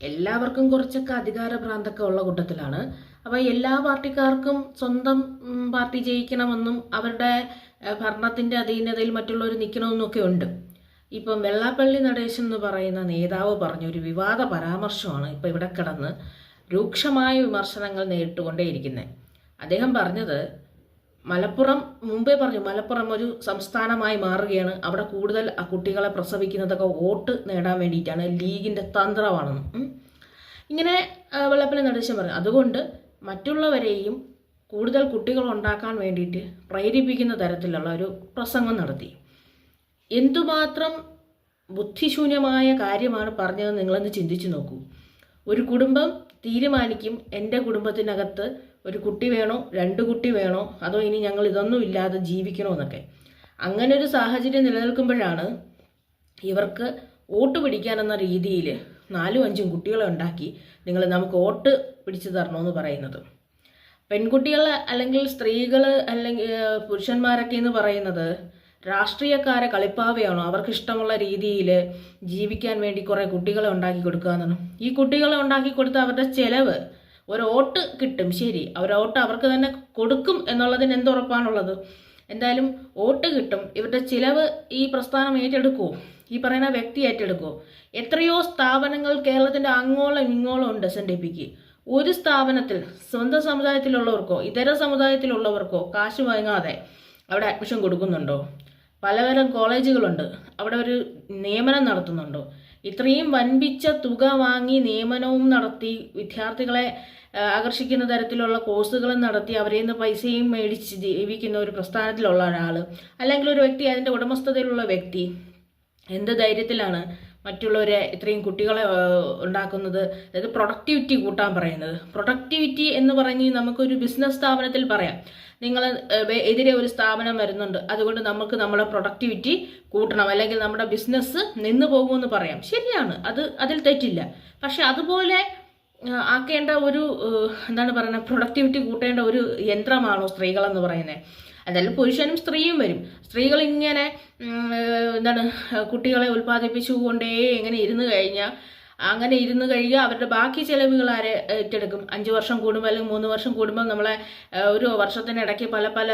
എല്ലാവർക്കും കുറച്ചൊക്കെ അധികാര ഭ്രാന്തൊക്കെ ഉള്ള കൂട്ടത്തിലാണ്. അപ്പോൾ എല്ലാ പാർട്ടിക്കാർക്കും സ്വന്തം പാർട്ടി ജയിക്കണമെന്നും അവരുടെ ഭരണത്തിന്റെ അധീനതയിൽ മറ്റുള്ളവർ നിൽക്കണമെന്നും ഒക്കെ ഉണ്ട്. ഇപ്പം വെള്ളാപ്പള്ളി നടേശൻ എന്ന് പറയുന്ന നേതാവ് പറഞ്ഞ ഒരു വിവാദ പരാമർശമാണ് ഇപ്പം ഇവിടെ കിടന്ന് രൂക്ഷമായ വിമർശനങ്ങൾ നേരിട്ടുകൊണ്ടേയിരിക്കുന്നത് അദ്ദേഹം പറഞ്ഞത് മലപ്പുറം മുമ്പേ പറഞ്ഞു മലപ്പുറം ഒരു സംസ്ഥാനമായി മാറുകയാണ്. അവിടെ കൂടുതൽ ആ കുട്ടികളെ പ്രസവിക്കുന്നതൊക്കെ വോട്ട് നേടാൻ വേണ്ടിയിട്ടാണ്. ലീഗിന്റെ തന്ത്രമാണെന്ന്. ഇങ്ങനെ വെള്ളപ്പള്ളി നടേശൻ പറഞ്ഞു. അതുകൊണ്ട് മറ്റുള്ളവരെയും കൂടുതൽ കുട്ടികൾ ഉണ്ടാക്കാൻ വേണ്ടിയിട്ട് പ്രേരിപ്പിക്കുന്ന തരത്തിലുള്ള ഒരു പ്രസംഗം നടത്തി. എന്തുമാത്രം ബുദ്ധിശൂന്യമായ കാര്യമാണ് പറഞ്ഞത് നിങ്ങളൊന്ന് ചിന്തിച്ചു നോക്കൂ. ഒരു കുടുംബം തീരുമാനിക്കും എന്റെ കുടുംബത്തിനകത്ത് ഒരു കുട്ടി വേണോ? രണ്ട് കുട്ടി വേണോ? അതോ ഇനി ഞങ്ങൾ ഇതൊന്നും ഇല്ലാതെ ജീവിക്കണോ എന്നൊക്കെ. അങ്ങനെ ഒരു സാഹചര്യം നിലനിൽക്കുമ്പോഴാണ് ഇവർക്ക് വോട്ട് പിടിക്കാനെന്ന രീതിയിൽ നാലും അഞ്ചും കുട്ടികളെ ഉണ്ടാക്കി നിങ്ങൾ നമുക്ക് വോട്ട് പിടിച്ചു തരണമെന്ന് പറയുന്നത്. പെൺകുട്ടികൾ അല്ലെങ്കിൽ സ്ത്രീകൾ അല്ലെങ്കിൽ പുരുഷന്മാരൊക്കെ എന്ന് പറയുന്നത് രാഷ്ട്രീയക്കാരെ കളിപ്പാവയാണോ? അവർക്ക് ഇഷ്ടമുള്ള രീതിയിൽ ജീവിക്കാൻ വേണ്ടി കുറേ കുട്ടികളെ ഉണ്ടാക്കി കൊടുക്കുക എന്നാണ് ഈ കുട്ടികളെ ഉണ്ടാക്കി കൊടുത്ത അവരുടെ ചെലവ് ഒരു വോട്ട് കിട്ടും ശരി. ഒരു അവർക്ക് തന്നെ കൊടുക്കും എന്നുള്ളതിന് എന്തുറപ്പാണുള്ളത് എന്തായാലും വോട്ട് കിട്ടും. ഇവരുടെ ചിലവ് ഈ പ്രസ്ഥാനം ഏറ്റെടുക്കുമോ ഈ പറയുന്ന വ്യക്തി ഏറ്റെടുക്കുമോ എത്രയോ സ്ഥാപനങ്ങൾ കേരളത്തിന്റെ അങ്ങോളം ഇങ്ങോളം ഉണ്ട് എസ് ഒരു സ്ഥാപനത്തിൽ സ്വന്തം സമുദായത്തിലുള്ളവർക്കോ ഇതര സമുദായത്തിലുള്ളവർക്കോ കാശ് വാങ്ങാതെ അവിടെ അഡ്മിഷൻ കൊടുക്കുന്നുണ്ടോ? പലതരം കോളേജുകളുണ്ട് അവിടെ ഒരു നിയമനം നടത്തുന്നുണ്ടോ? ഇത്രയും വൻപിച്ച തുക വാങ്ങി നിയമനവും നടത്തി വിദ്യാർത്ഥികളെ ആകർഷിക്കുന്ന തരത്തിലുള്ള കോഴ്സുകളും നടത്തി അവരിൽ നിന്ന് പൈസയും മേടിച്ച് ജീവിക്കുന്ന ഒരു പ്രസ്ഥാനത്തിലുള്ള ഒരാൾ അല്ലെങ്കിൽ ഒരു വ്യക്തി അതിന്റെ ഉടമസ്ഥതയിലുള്ള വ്യക്തി എന്ത് ധൈര്യത്തിലാണ് മറ്റുള്ളവരെ ഇത്രയും കുട്ടികളെ ഉണ്ടാക്കുന്നത്? അതായത് പ്രൊഡക്ടിവിറ്റി കൂട്ടാൻ പറയുന്നത്. പ്രൊഡക്ടിവിറ്റി എന്ന് പറഞ്ഞ് നമുക്കൊരു ബിസിനസ് സ്ഥാപനത്തിൽ പറയാം. നിങ്ങൾ എതിരെ ഒരു സ്ഥാപനം വരുന്നുണ്ട്. അതുകൊണ്ട് നമുക്ക് നമ്മുടെ പ്രൊഡക്ടിവിറ്റി കൂട്ടണം. അല്ലെങ്കിൽ നമ്മുടെ ബിസിനസ് നിന്ന് പോകുമെന്ന് പറയാം. ശരിയാണ്. അത് അതിൽ തെറ്റില്ല. പക്ഷെ അതുപോലെ ആക്കേണ്ട ഒരു എന്താണ് പറയുന്നത്? പ്രൊഡക്ടിവിറ്റി കൂട്ടേണ്ട ഒരു യന്ത്രമാണോ സ്ത്രീകളെന്ന് പറയുന്നത്. അതായത് പുരുഷനും സ്ത്രീയും വരും. സ്ത്രീകൾ ഇങ്ങനെ എന്താണ് കുട്ടികളെ ഉൽപ്പാദിപ്പിച്ചുകൊണ്ടേ ഇങ്ങനെ ഇരുന്ന് കഴിഞ്ഞാൽ അങ്ങനെ ഇരുന്ന് കഴിയുക. അവരുടെ ബാക്കി ചെലവുകൾ ആരെ ഏറ്റെടുക്കും? അഞ്ച് വർഷം കൂടുമ്പോൾ അല്ലെങ്കിൽ മൂന്ന് വർഷം കൂടുമ്പോൾ നമ്മളെ ഒരു വർഷത്തിനിടയ്ക്ക് പല പല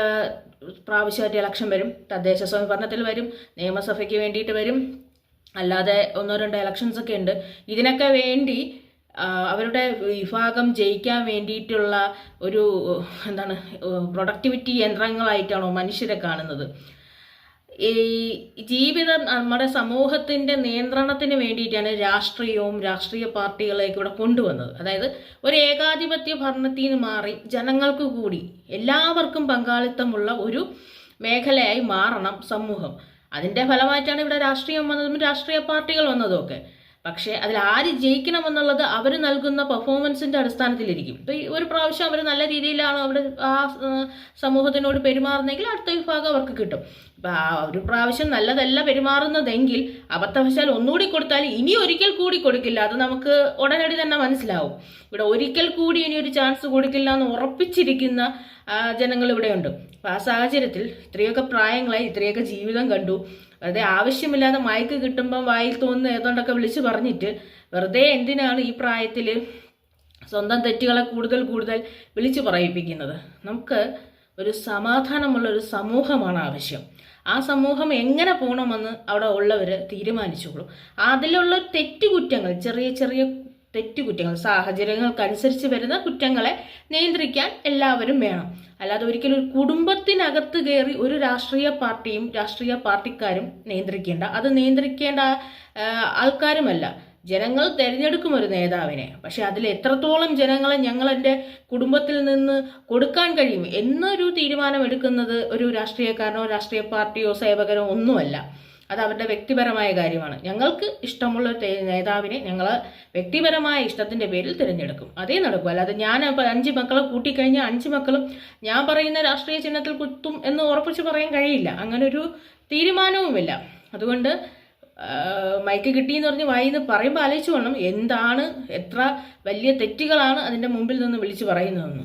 പ്രാവശ്യമായിട്ട് ഇലക്ഷൻ വരും. തദ്ദേശ സ്വയംഭരണത്തിൽ വരും. നിയമസഭയ്ക്ക് വേണ്ടിയിട്ട് വരും. അല്ലാതെ ഒന്നോ രണ്ടോ ഇലക്ഷൻസ് ഒക്കെ ഉണ്ട്. ഇതിനൊക്കെ വേണ്ടി അവരുടെ വിഭാഗം ജയിക്കാൻ വേണ്ടിയിട്ടുള്ള ഒരു എന്താണ് പ്രൊഡക്ടിവിറ്റി യന്ത്രങ്ങളായിട്ടാണോ മനുഷ്യരെ കാണുന്നത്? ഈ ജീവിതം നമ്മുടെ സമൂഹത്തിന്റെ നിയന്ത്രണത്തിന് വേണ്ടിയിട്ടാണ് രാഷ്ട്രീയവും രാഷ്ട്രീയ പാർട്ടികളെയൊക്കെ ഇവിടെ കൊണ്ടുവന്നത്. അതായത് ഒരു ഏകാധിപത്യ ഭരണത്തിൽ നിന്ന് മാറി ജനങ്ങൾക്ക് കൂടി എല്ലാവർക്കും പങ്കാളിത്തമുള്ള ഒരു മേഖലയായി മാറണം സമൂഹം. അതിന്റെ ഫലമായിട്ടാണ് ഇവിടെ രാഷ്ട്രീയം വന്നതും രാഷ്ട്രീയ പാർട്ടികൾ വന്നതുമൊക്കെ പക്ഷേ അതിൽ ആര് ജയിക്കണമെന്നുള്ളത് അവർ നൽകുന്ന പെർഫോമൻസിന്റെ അടിസ്ഥാനത്തിലിരിക്കും. ഇപ്പോൾ ഈ ഒരു പ്രാവശ്യം അവർ നല്ല രീതിയിലാണ് അവിടെ ആ സമൂഹത്തിനോട് പെരുമാറുന്നെങ്കിൽ അടുത്ത വിഭാഗം അവർക്ക് കിട്ടും. ഒരു പ്രാവശ്യം നല്ലതല്ല പെരുമാറുന്നതെങ്കിൽ അബദ്ധവശാൽ ഒന്നുകൂടി കൊടുത്താൽ ഇനി ഒരിക്കൽ കൂടി കൊടുക്കില്ല. അത് നമുക്ക് ഉടനടി തന്നെ മനസ്സിലാവും. ഇവിടെ ഒരിക്കൽ കൂടി ഇനി ഒരു ചാൻസ് കൊടുക്കില്ല എന്ന് ഉറപ്പിച്ചിരിക്കുന്ന ജനങ്ങൾ ഇവിടെയുണ്ട്. അപ്പം ആ സാഹചര്യത്തിൽ ഇത്രയൊക്കെ പ്രായങ്ങളായി ഇത്രയൊക്കെ ജീവിതം കണ്ടു. വെറുതെ ആവശ്യമില്ലാതെ മയക്ക് കിട്ടുമ്പം വായിൽ തോന്നുന്ന ഏതാണ്ടൊക്കെ വിളിച്ച് പറഞ്ഞിട്ട് വെറുതെ എന്തിനാണ് ഈ പ്രായത്തിൽ സ്വന്തം തെറ്റുകളെ കൂടുതൽ കൂടുതൽ വിളിച്ചു പറയിപ്പിക്കുന്നത്? നമുക്ക് ഒരു സമാധാനമുള്ള ഒരു സമൂഹമാണ് ആവശ്യം. ആ സമൂഹം എങ്ങനെ പോകണമെന്ന് അവിടെ ഉള്ളവർ തീരുമാനിച്ചോളും. അതിലുള്ള തെറ്റുകുറ്റങ്ങൾ ചെറിയ ചെറിയ തെറ്റുകുറ്റങ്ങൾ സാഹചര്യങ്ങൾക്കനുസരിച്ച് വരുന്ന കുറ്റങ്ങളെ നിയന്ത്രിക്കാൻ എല്ലാവരും വേണം. അല്ലാതെ ഒരിക്കലും ഒരു കുടുംബത്തിനകത്ത് കയറി ഒരു രാഷ്ട്രീയ പാർട്ടിയും രാഷ്ട്രീയ പാർട്ടിക്കാരും നിയന്ത്രിക്കേണ്ട. അത് നിയന്ത്രിക്കേണ്ട ആൾക്കാരുമല്ല. ജനങ്ങൾ തിരഞ്ഞെടുക്കും ഒരു നേതാവിനെ. പക്ഷെ അതിൽ എത്രത്തോളം ജനങ്ങളെ ഞങ്ങളെന്റെ കുടുംബത്തിൽ നിന്ന് കൊടുക്കാൻ കഴിയും എന്നൊരു തീരുമാനം എടുക്കുന്നത് ഒരു രാഷ്ട്രീയക്കാരനോ രാഷ്ട്രീയ പാർട്ടിയോ സേവകനോ ഒന്നുമല്ല. അത് അവരുടെ വ്യക്തിപരമായ കാര്യമാണ്. ഞങ്ങൾക്ക് ഇഷ്ടമുള്ള നേതാവിനെ ഞങ്ങൾ വ്യക്തിപരമായ ഇഷ്ടത്തിന്റെ പേരിൽ തിരഞ്ഞെടുക്കും. അതേ നടക്കും. അല്ലാതെ ഞാൻ അഞ്ച് മക്കളെ കൂട്ടിക്കഴിഞ്ഞാൽ അഞ്ച് മക്കളും ഞാൻ പറയുന്ന രാഷ്ട്രീയ ചിഹ്നത്തിൽ കുത്തും എന്ന് ഉറപ്പിച്ച് പറയാൻ കഴിയില്ല. അങ്ങനെ ഒരു തീരുമാനവുമില്ല. അതുകൊണ്ട് ആ, മൈക്ക് കിട്ടിയെന്ന് പറഞ്ഞ് വായിന്ന് പറയുമ്പോൾ ആലോചിച്ചു വേണം എന്താണ് എത്ര വലിയ തെറ്റുകളാണ് അതിന്റെ മുമ്പിൽ നിന്ന് വിളിച്ചു പറയുന്നതെന്ന്.